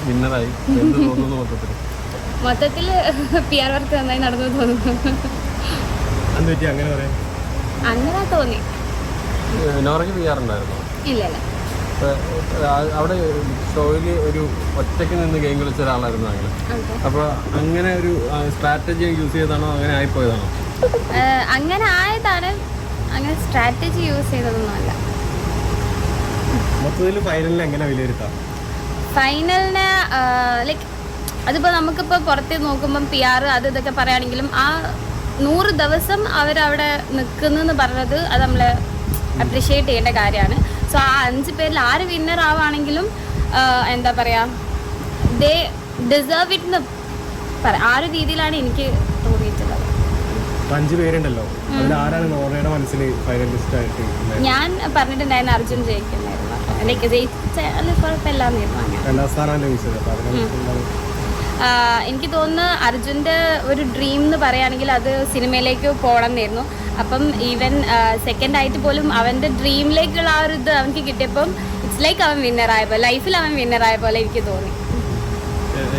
വിന്നറായി എന്ത് തോന്നുന്നു മൊത്തത്തിൽ മൊത്തത്തിൽ പി ആർ വർക്ക് നന്നായി നടന്നു തോന്നുന്നു. അങ്ങനെ പറയാം. അങ്ങനെ തോന്നി. നോറയ്ക്ക് പി ആർ ഉണ്ടായിരുന്നോ? ഇല്ല അവിടെ ഷോയിൽ ഒരു ഒറ്റയ്ക്ക് നിന്ന് ഗെയിം കളിച്ച ഒരാളായിരുന്നു അങ്ങനെ അപ്പൊ അങ്ങനെ ഒരു സ്ട്രാറ്റജി യൂസ് ചെയ്താണോ അങ്ങനെ ആയിപ്പോയതാണോ അങ്ങനെ ആയതാണ്. അങ്ങനെ സ്ട്രാറ്റജി യൂസ് ചെയ്തതൊന്നും അല്ല മൊത്തത്തിൽ ഫൈനലിൽ എങ്ങനെ വിലയിരുത്താം? ഫൈനലിന് ലൈക്ക് അതിപ്പോൾ നമുക്കിപ്പോൾ പുറത്ത് നോക്കുമ്പം പി ആർ അത് ഇതൊക്കെ പറയുകയാണെങ്കിലും ആ നൂറ് ദിവസം അവരവിടെ നിൽക്കുന്നെന്ന് പറഞ്ഞത് അത് നമ്മൾ അപ്രിഷ്യേറ്റ് ചെയ്യേണ്ട കാര്യമാണ്. സോ ആ അഞ്ച് പേരിൽ ആര് വിന്നർ ആവുകയാണെങ്കിലും എന്താ പറയുക ദേ ഡിസേർവ് ഇറ്റ് എന്ന് പറയാം. ആ ഒരു രീതിയിലാണ് എനിക്ക് തോന്നിയിട്ടുള്ളത്. അഞ്ച് പേരുണ്ടല്ലോ? ഞാൻ പറഞ്ഞിട്ടുണ്ടായിരുന്നു അർജുൻ ജയിക്കുന്നായിരുന്നു ജയിച്ചാൽ അതിനെ ആഹ് എനിക്ക് തോന്നുന്നു അർജുന്റെ ഒരു ഡ്രീം എന്ന് പറയുകയാണെങ്കിൽ അത് സിനിമയിലേക്ക് പോകണം എന്നായിരുന്നു അപ്പം ഈവൻ സെക്കൻഡ് ആയിട്ട് പോലും അവന്റെ ഡ്രീമിലേക്കുള്ള ആ ഒരു ഇത് അവനക്ക് കിട്ടിയപ്പം ഇറ്റ്സ് ലൈക്ക് അവൻ വിന്നറായ പോലെ ലൈഫിൽ അവൻ വിന്നറായ പോലെ എനിക്ക് തോന്നി.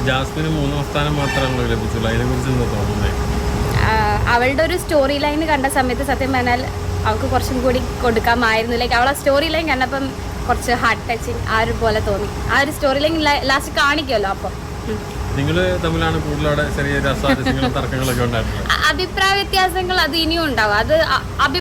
ജാസ്മിന് മൂന്നാം സ്ഥാനം മാത്രമാണല്ലോ ലഭിച്ചുള്ളൂ. അതിനെക്കുറിച്ച് എന്താ തോന്നുന്നത് ആഹ് അവളുടെ ഒരു സ്റ്റോറി ലൈൻ കണ്ട സമയത്ത് സത്യം പറഞ്ഞാൽ അവൾക്ക് കുറച്ചും കൂടി കൊടുക്കാമായിരുന്നു ലൈക്ക് അവൾ ആ സ്റ്റോറി ലൈൻ കണ്ടപ്പം കുറച്ച് ഹാർട്ട് ടച്ചിങ് ആ ഒരു പോലെ തോന്നി. ആ ഒരു സ്റ്റോറി ലൈൻ ലാസ്റ്റ് കാണിക്കുമല്ലോ അപ്പൊ. നിങ്ങൾ തമ്മിലാണ് ചെറിയ തർക്കങ്ങളൊക്കെ അഭിപ്രായ വ്യത്യാസങ്ങൾ അത് ഇനിയും ഉണ്ടാവും. അത്